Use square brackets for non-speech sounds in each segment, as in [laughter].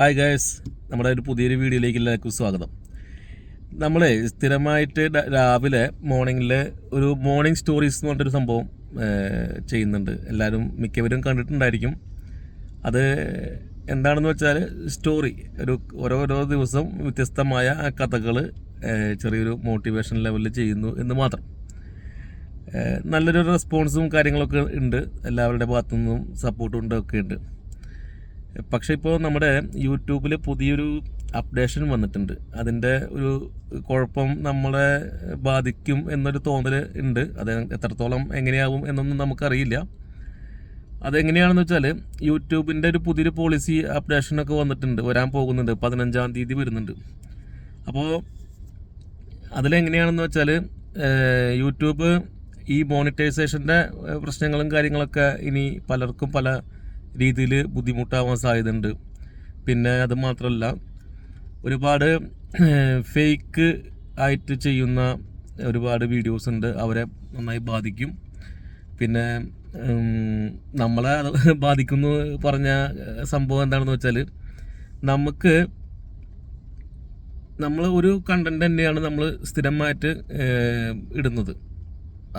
Hi guys നമ്മുടെ ഒരു പുതിയൊരു വീഡിയോയിലേക്ക് എല്ലാവർക്കും സ്വാഗതം. നമ്മൾ സ്ഥിരമായിട്ട് രാവിലെ മോർണിംഗിൽ ഒരു മോർണിംഗ് സ്റ്റോറീസ് എന്ന് പറഞ്ഞൊരു സംഭവം ചെയ്യുന്നുണ്ട്. എല്ലാവരും മിക്കവരും കണ്ടിട്ടുണ്ടായിരിക്കും. അത് എന്താണെന്ന് വെച്ചാൽ സ്റ്റോറി ഒരു ഓരോരോ ദിവസം വ്യത്യസ്തമായ കഥകൾ ചെറിയൊരു മോട്ടിവേഷൻ ലെവലിൽ ചെയ്യുന്നു എന്ന് മാത്രം. നല്ലൊരു റെസ്പോൺസും കാര്യങ്ങളൊക്കെ ഉണ്ട്. എല്ലാവരുടെ ഭാഗത്തു നിന്നും സപ്പോർട്ടും ഒക്കെ ഉണ്ട്. പക്ഷേ ഇപ്പോൾ നമ്മുടെ യൂട്യൂബിൽ പുതിയൊരു അപ്ഡേഷൻ വന്നിട്ടുണ്ട്. അതിന്റെ ഒരു കുഴപ്പം നമ്മളെ ബാധിക്കും എന്നൊരു തോന്നൽ ഉണ്ട്. അത് എത്രത്തോളം എങ്ങനെയാവും എന്നൊന്നും നമുക്കറിയില്ല. അതെങ്ങനെയാണെന്ന് വെച്ചാൽ യൂട്യൂബിന്റെ ഒരു പുതിയൊരു പോളിസി അപ്ഡേഷനൊക്കെ വന്നിട്ടുണ്ട്. വരാൻ പോകുന്നുണ്ട്. പതിനഞ്ചാം തീയതി വരുന്നുണ്ട്. അപ്പോൾ അതിലെങ്ങനെയാണെന്ന് വെച്ചാൽ യൂട്യൂബ് ഈ മോണിറ്റൈസേഷന്റെ പ്രശ്നങ്ങളും കാര്യങ്ങളൊക്കെ ഇനി പലർക്കും പല രീതിയിൽ ബുദ്ധിമുട്ടാവാൻ സാധ്യതയുണ്ട്. പിന്നെ അത് മാത്രമല്ല ഒരുപാട് ഫേക്ക് ആയിട്ട് ചെയ്യുന്ന ഒരുപാട് വീഡിയോസ് ഉണ്ട്. അവരെ നന്നായി ബാധിക്കും. പിന്നെ നമ്മളെ [laughs] ബാധിക്കുന്നു പറഞ്ഞ സംഭവം എന്താണെന്ന് വെച്ചാൽ നമുക്ക് നമ്മൾ ഒരു കണ്ടന്റ് തന്നെയാണ് നമ്മൾ സ്ഥിരമായിട്ട് ഇടുന്നത്.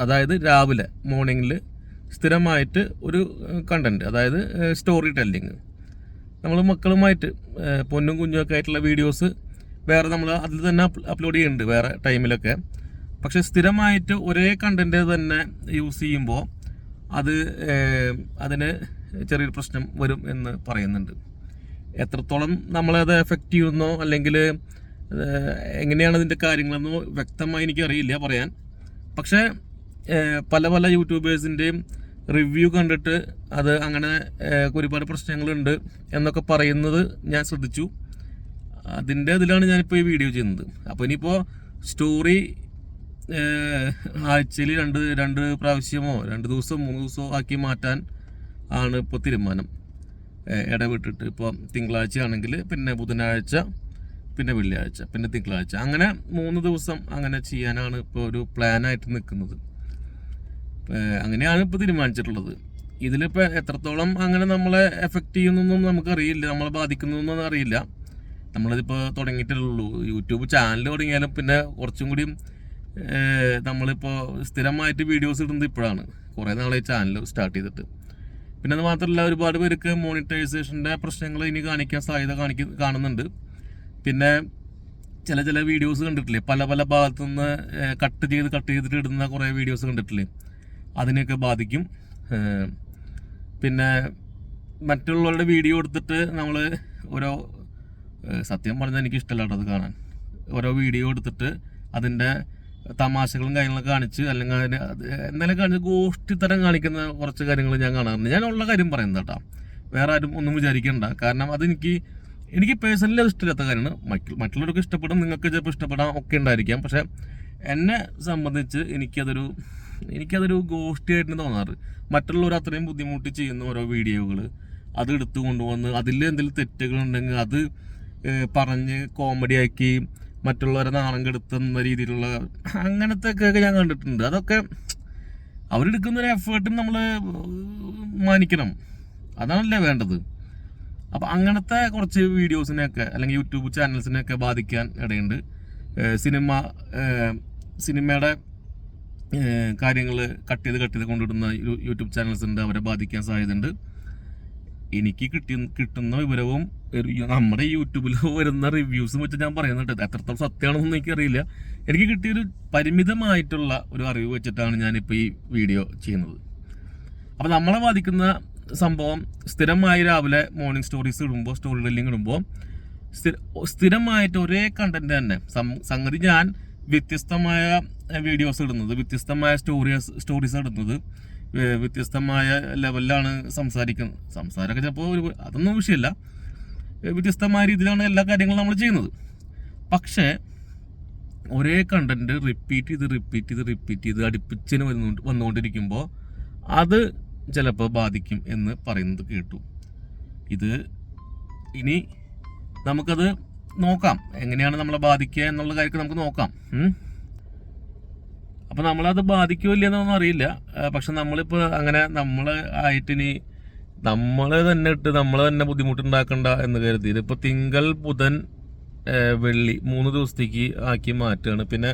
അതായത് രാവിലെ മോർണിംഗിൽ സ്ഥിരമായിട്ട് ഒരു കണ്ടന്റ് അതായത് സ്റ്റോറി ടെല്ലിങ് നമ്മൾ മക്കളുമായിട്ട് പൊന്നും കുഞ്ഞുമൊക്കെ ആയിട്ടുള്ള വീഡിയോസ് വേറെ നമ്മൾ അതിൽ തന്നെ അപ്ലോഡ് ചെയ്യുന്നുണ്ട് വേറെ ടൈമിലൊക്കെ പക്ഷെ സ്ഥിരമായിട്ട് ഒരേ കണ്ടന്റ് തന്നെ യൂസ് ചെയ്യുമ്പോൾ അത് അതിന് ചെറിയൊരു പ്രശ്നം വരും എന്ന് പറയുന്നുണ്ട്. എത്രത്തോളം നമ്മളത് എഫക്റ്റ് ചെയ്യുന്നോ അല്ലെങ്കിൽ എങ്ങനെയാണ് അതിന്റെ കാര്യങ്ങളെന്നോ വ്യക്തമായി എനിക്കറിയില്ല പറയാൻ. പക്ഷേ പല പല യൂട്യൂബേഴ്സിന്റെയും റിവ്യൂ കണ്ടിട്ട് അത് അങ്ങനെ ഒരുപാട് പ്രശ്നങ്ങളുണ്ട് എന്നൊക്കെ പറയുന്നത് ഞാൻ ശ്രദ്ധിച്ചു. അതിന്റെ ഇതിലാണ് ഞാനിപ്പോൾ ഈ വീഡിയോ ചെയ്യുന്നത്. അപ്പോൾ ഇനിയിപ്പോൾ സ്റ്റോറി ആഴ്ചയിൽ രണ്ട് രണ്ട് പ്രാവശ്യമോ രണ്ട് ദിവസം മൂന്ന് ദിവസമോ ആക്കി മാറ്റാൻ ആണ് ഇപ്പോൾ തീരുമാനം. ഇടവിട്ടിട്ട് ഇപ്പോൾ തിങ്കളാഴ്ച ആണെങ്കിൽ പിന്നെ ബുധനാഴ്ച പിന്നെ വെള്ളിയാഴ്ച പിന്നെ തിങ്കളാഴ്ച. അങ്ങനെ മൂന്ന് ദിവസം അങ്ങനെ ചെയ്യാനാണ് ഇപ്പോൾ ഒരു പ്ലാനായിട്ട് നിൽക്കുന്നത്. അങ്ങനെയാണ് ഇപ്പോൾ തീരുമാനിച്ചിട്ടുള്ളത്. ഇതിലിപ്പോൾ എത്രത്തോളം അങ്ങനെ നമ്മളെ എഫക്റ്റ് ചെയ്യുന്നൊന്നും നമുക്കറിയില്ല നമ്മളെ ബാധിക്കുന്നൊന്നും അറിയില്ല. നമ്മളിതിപ്പോൾ തുടങ്ങിയിട്ടുള്ളൂ യൂട്യൂബ് ചാനൽ തുടങ്ങിയാലും പിന്നെ കുറച്ചും കൂടി നമ്മളിപ്പോൾ സ്ഥിരമായിട്ട് വീഡിയോസ് ഇടുന്നത് ഇപ്പോഴാണ്. കുറേ നാളെ ചാനൽ സ്റ്റാർട്ട് ചെയ്തിട്ട്. പിന്നെ അത് മാത്രമല്ല ഒരുപാട് പേർക്ക് മോണിറ്റൈസേഷന്റെ പ്രശ്നങ്ങൾ ഇനി കാണിക്കാൻ സാധ്യത കാണിക്ക കാണുന്നുണ്ട്. പിന്നെ ചില ചില വീഡിയോസ് കണ്ടിട്ടില്ലേ? പല പല ഭാഗത്തു നിന്ന് കട്ട് ചെയ്ത് കട്ട് ചെയ്തിട്ട് ഇടുന്ന കുറേ വീഡിയോസ് കണ്ടിട്ടില്ലേ? അതിനെയൊക്കെ ബാധിക്കും. പിന്നെ മറ്റുള്ളവരുടെ വീഡിയോ എടുത്തിട്ട് നമ്മൾ ഓരോ സത്യം പറഞ്ഞാൽ എനിക്ക് ഇഷ്ടമല്ല അത് കാണാൻ. ഓരോ വീഡിയോ എടുത്തിട്ട് അതിന്റെ തമാശകളും കാര്യങ്ങളൊക്കെ കാണിച്ച് അല്ലെങ്കിൽ അതിന് അത് എന്തെങ്കിലും കാണിച്ച് ഗോഷ്ടി തരം കാണിക്കുന്ന കുറച്ച് കാര്യങ്ങൾ ഞാൻ കാണാറുണ്ട്. ഞാൻ ഉള്ള കാര്യം പറയുന്നത് കേട്ടോ. വേറെ ആരും ഒന്നും വിചാരിക്കണ്ട. കാരണം അതെനിക്ക് എനിക്ക് പേഴ്സണലി അത് ഇഷ്ടമില്ലാത്ത കാര്യമാണ്. മറ്റു മറ്റുള്ളവർക്ക് ഇഷ്ടപ്പെടും നിങ്ങൾക്ക് ചിലപ്പോൾ ഇഷ്ടപ്പെടാൻ ഒക്കെ ഉണ്ടായിരിക്കാം. പക്ഷേ എന്നെ സംബന്ധിച്ച് എനിക്കതൊരു എനിക്കതൊരു ഗോഷ്ടിയായിട്ട് തോന്നാറ്. മറ്റുള്ളവർ അത്രയും ബുദ്ധിമുട്ടി ചെയ്യുന്ന ഓരോ വീഡിയോകൾ അത് എടുത്തു കൊണ്ടുവന്ന് അതിൽ എന്തെങ്കിലും തെറ്റുകളുണ്ടെങ്കിൽ അത് പറഞ്ഞ് കോമഡി ആക്കി മറ്റുള്ളവരെ നാണം കെടുത്തുന്ന രീതിയിലുള്ള അങ്ങനത്തെ ഒക്കെ ഞാൻ കണ്ടിട്ടുണ്ട്. അതൊക്കെ അവരെടുക്കുന്ന ഒരു എഫേർട്ടും നമ്മൾ മാനിക്കണം. അതാണല്ലേ വേണ്ടത്. അപ്പം അങ്ങനത്തെ കുറച്ച് വീഡിയോസിനെയൊക്കെ അല്ലെങ്കിൽ യൂട്യൂബ് ചാനൽസിനെയൊക്കെ ബാധിക്കാൻ ഇടയുണ്ട്. സിനിമ സിനിമയുടെ കാര്യങ്ങൾ കട്ട് ചെയ്ത് കട്ട് ചെയ്ത് കൊണ്ടിടുന്ന യൂട്യൂബ് ചാനൽസ് ഉണ്ട്. അവരെ ബാധിക്കാൻ സാധ്യതയുണ്ട്. എനിക്ക് കിട്ടി കിട്ടുന്ന വിവരവും നമ്മുടെ യൂട്യൂബിൽ [laughs] വരുന്ന റിവ്യൂസും വെച്ച് ഞാൻ പറയുന്നുണ്ട് എത്രത്തോളം സത്യമാണെന്നൊന്നും എനിക്കറിയില്ല. എനിക്ക് കിട്ടിയൊരു പരിമിതമായിട്ടുള്ള ഒരു അറിവ് വെച്ചിട്ടാണ് ഞാനിപ്പോൾ ഈ വീഡിയോ ചെയ്യുന്നത്. അപ്പോൾ നമ്മളെ ബാധിക്കുന്ന സംഭവം സ്ഥിരമായി രാവിലെ മോർണിംഗ് സ്റ്റോറീസ് ഇടുമ്പോൾ സ്റ്റോറി ടെല്ലിങ് ഇടുമ്പോൾ സ്ഥിര സ്ഥിരമായിട്ട് ഒരേ കണ്ടന്റ് തന്നെ. സംഗതി ഞാൻ വ്യത്യസ്തമായ വീഡിയോസ് ഇടുന്നത്. വ്യത്യസ്തമായ സ്റ്റോറീസ് സ്റ്റോറീസ് ഇടുന്നത്. വ്യത്യസ്തമായ ലെവലിലാണ് സംസാരിക്കുന്നത് സംസാരമൊക്കെ ചിലപ്പോൾ ഒരു അതൊന്നും വിഷയമല്ല. വ്യത്യസ്തമായ രീതിയിലാണ് എല്ലാ കാര്യങ്ങളും നമ്മൾ ചെയ്യുന്നത്. പക്ഷേ ഒരേ കണ്ടന്റ് റിപ്പീറ്റ് ചെയ്ത് റിപ്പീറ്റ് ചെയ്ത് റിപ്പീറ്റ് ചെയ്ത് അടുപ്പിച്ചിന് വന്നു വന്നുകൊണ്ടിരിക്കുമ്പോൾ അത് ചിലപ്പോൾ ബാധിക്കും എന്ന് പറയുന്നത് കേട്ടു. ഇത് ഇനി നമുക്കത് നോക്കാം. എങ്ങനെയാണ് നമ്മളെ ബാധിക്കുക എന്നുള്ള കാര്യമൊക്കെ നമുക്ക് നോക്കാം. അപ്പോൾ നമ്മളത് ബാധിക്കുമോ ഇല്ലെന്നൊന്നും അറിയില്ല. പക്ഷെ നമ്മളിപ്പോൾ അങ്ങനെ നമ്മൾ ആയിട്ട് ഇനി നമ്മളെ തന്നെ ഇട്ട് നമ്മളെ തന്നെ ബുദ്ധിമുട്ടുണ്ടാക്കണ്ട എന്ന് കരുതി. ഇതിപ്പോൾ തിങ്കൾ ബുധൻ വെള്ളി മൂന്ന് ദിവസത്തേക്ക് ആക്കി മാറ്റുകയാണ് പിന്നെ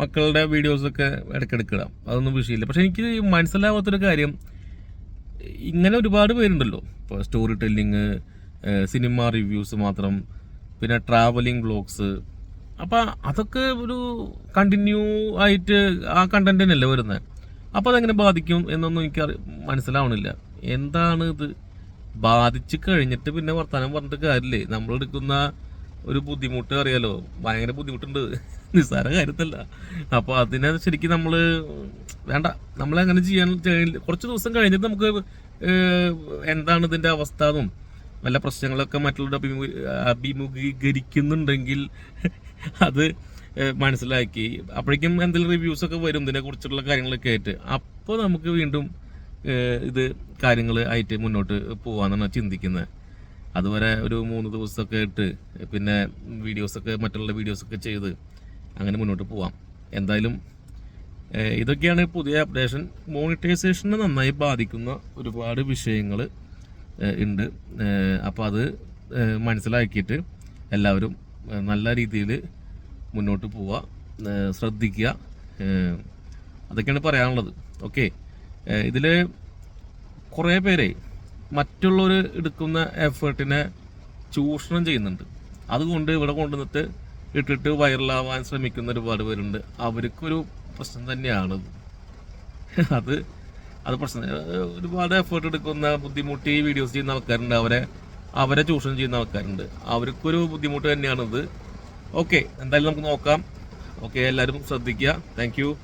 മക്കളുടെ വീഡിയോസൊക്കെ ഇടയ്ക്കിടയ്ക്ക് ഇടാം അതൊന്നും വിഷയമില്ല. പക്ഷെ എനിക്ക് മനസ്സിലാവാത്തൊരു കാര്യം. ഇങ്ങനെ ഒരുപാട് പേരുണ്ടല്ലോ. ഇപ്പോൾ സ്റ്റോറി ടെല്ലിങ് സിനിമ റിവ്യൂസ് മാത്രം. പിന്നെ ട്രാവലിംഗ് വ്ളോഗ്സ് അപ്പം അതൊക്കെ ഒരു കണ്ടിന്യൂ ആയിട്ട് ആ കണ്ടന്റ് തന്നെയല്ലേ വരുന്നത് അപ്പോൾ അതെങ്ങനെ ബാധിക്കും എന്നൊന്നും എനിക്ക് മനസ്സിലാവണില്ല. എന്താണ് ഇത്? ബാധിച്ച് കഴിഞ്ഞിട്ട് പിന്നെ വർത്തമാനം പറഞ്ഞിട്ട് കാര്യമില്ലേ നമ്മളെടുക്കുന്ന ഒരു ബുദ്ധിമുട്ട് അറിയാലോ? ഭയങ്കര ബുദ്ധിമുട്ടുണ്ട്. [laughs] നിസ്സാര കാര്യത്തല്ല. അപ്പോൾ അതിനെ ശരിക്കും നമ്മൾ വേണ്ട. നമ്മൾ അങ്ങനെ ചെയ്യാൻ. കുറച്ച് ദിവസം കഴിഞ്ഞിട്ട് നമുക്ക് എന്താണ് ഇതിന്റെ അവസ്ഥ എന്നും വല്ല പ്രശ്നങ്ങളൊക്കെ മറ്റുള്ളവരുടെ അഭിമു അഭിമുഖീകരിക്കുന്നുണ്ടെങ്കിൽ അത് മനസ്സിലാക്കി. അപ്പോഴേക്കും എന്തെങ്കിലും റിവ്യൂസ് ഒക്കെ വരും ഇതിനെ കുറിച്ചുള്ള കാര്യങ്ങളൊക്കെ ആയിട്ട്. അപ്പോൾ നമുക്ക് വീണ്ടും ഇത് കാര്യങ്ങൾ ആയിട്ട് മുന്നോട്ട് പോകാമെന്നാണ് ചിന്തിക്കുന്നത്. അതുവരെ ഒരു മൂന്ന് ദിവസമൊക്കെ ഇട്ട് പിന്നെ വീഡിയോസൊക്കെ മറ്റുള്ള വീഡിയോസൊക്കെ ചെയ്ത് അങ്ങനെ മുന്നോട്ട് പോവാം. എന്തായാലും ഇതൊക്കെയാണ് പുതിയ അപ്ഡേഷൻ മോണിറ്റൈസേഷനെ നന്നായി ബാധിക്കുന്ന ഒരുപാട് വിഷയങ്ങൾ ഉണ്ട്. അപ്പോൾ അത് മനസ്സിലാക്കിയിട്ട് എല്ലാവരും നല്ല രീതിയിൽ മുന്നോട്ട് പോവുക ശ്രദ്ധിക്കുക അതൊക്കെയാണ് പറയാനുള്ളത്. ഓക്കെ. ഇതിൽ കുറേ പേരെ മറ്റുള്ളവർ എടുക്കുന്ന എഫേർട്ടിനെ ചൂഷണം ചെയ്യുന്നുണ്ട്. അതുകൊണ്ട് ഇവിടെ കൊണ്ടുവന്നിട്ട് ഇട്ടിട്ട് വൈറലാവാൻ ശ്രമിക്കുന്ന ഒരുപാട് പേരുണ്ട്. അവർക്കൊരു പ്രശ്നം തന്നെയാണത് അത്. അത് പ്രശ്നം. ഒരുപാട് എഫേർട്ട് എടുക്കുന്ന ബുദ്ധിമുട്ടി വീഡിയോസ് ചെയ്യുന്ന ആൾക്കാരുണ്ട്. അവരെ അവരെ ചൂഷണം ചെയ്യുന്ന ആൾക്കാരുണ്ട്. അവർക്കൊരു ബുദ്ധിമുട്ട് തന്നെയാണിത്. ഓക്കെ എന്തായാലും നമുക്ക് നോക്കാം. ഓക്കെ എല്ലാവരും ശ്രദ്ധിക്കുക. താങ്ക്